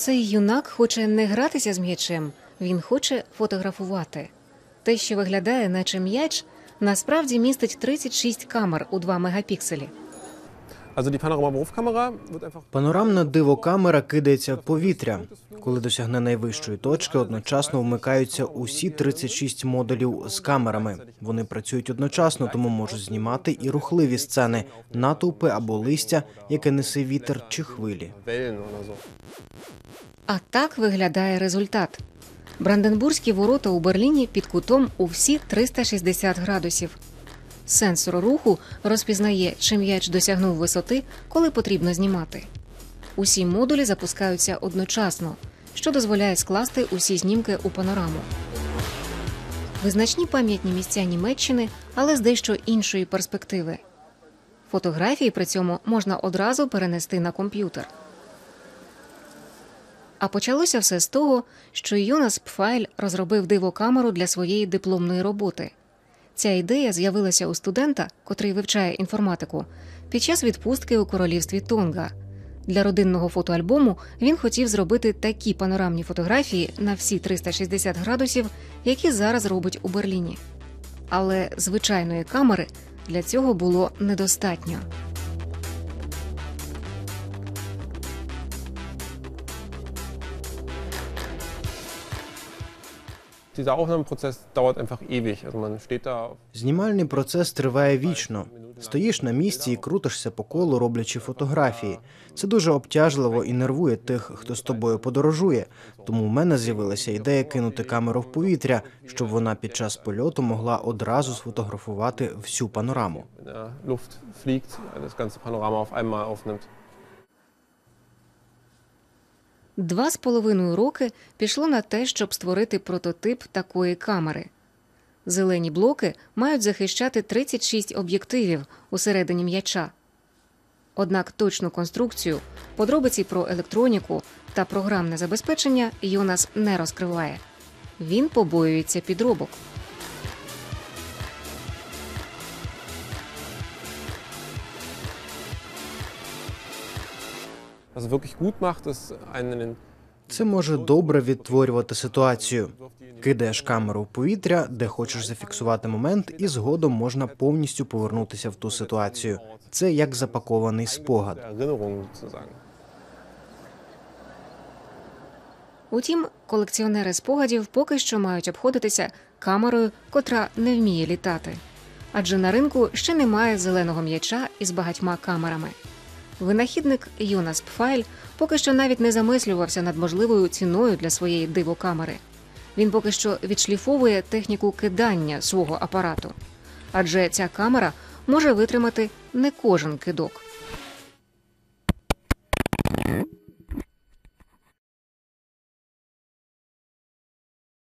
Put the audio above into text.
Цей юнак хоче не гратися з м'ячем, він хоче фотографувати. Те, що виглядає, наче м'яч, насправді містить 36 камер у 2 мегапікселі. Панорамна дивокамера кидається в повітря. Коли досягне найвищої точки, одночасно вмикаються усі 36 модулів з камерами. Вони працюють одночасно, тому можуть знімати і рухливі сцени, натовпи або листя, яке несе вітер чи хвилі. А так виглядає результат. Бранденбурзькі ворота у Берліні під кутом у всі 360 градусів. Сенсор руху розпізнає, чи м'яч досягнув висоти, коли потрібно знімати. Усі модулі запускаються одночасно, що дозволяє скласти усі знімки у панораму. Визначні пам'ятні місця Німеччини, але з дещо іншої перспективи. Фотографії при цьому можна одразу перенести на комп'ютер. А почалося все з того, що Йонас Пфайль розробив дивокамеру для своєї дипломної роботи. Ця ідея з'явилася у студента, котрий вивчає інформатику, під час відпустки у королівстві Тонга. Для родинного фотоальбому він хотів зробити такі панорамні фотографії на всі 360 градусів, які зараз робить у Берліні. Але звичайної камери для цього було недостатньо. Dieser Aufnahmeprozess dauert einfach ewig. Also man steht da Знімальний процес триває вічно. Стоїш на місці і крутишся по колу, роблячи фотографії. Це дуже обтяжливо і нервує тих, хто з тобою подорожує. Тому в мене з'явилася ідея кинути камеру в повітря, щоб вона під час польоту могла одразу сфотографувати всю панораму. Luft fliegt, das ganze Panorama auf einmal aufnimmt. Два з половиною роки пішло на те, щоб створити прототип такої камери. Зелені блоки мають захищати 36 об'єктивів усередині м'яча. Однак точну конструкцію, подробиці про електроніку та програмне забезпечення Йонас не розкриває. Він побоюється підробок. Це може добре відтворювати ситуацію. Кидаєш камеру в повітря, де хочеш зафіксувати момент, і згодом можна повністю повернутися в ту ситуацію. Це як запакований спогад. Утім, колекціонери спогадів поки що мають обходитися камерою, котра не вміє літати. Адже на ринку ще немає зеленого м'яча із багатьма камерами. Винахідник Йонас Пфайль поки що навіть не замислювався над можливою ціною для своєї дивокамери. Він поки що відшліфовує техніку кидання свого апарату, адже ця камера може витримати не кожен кидок.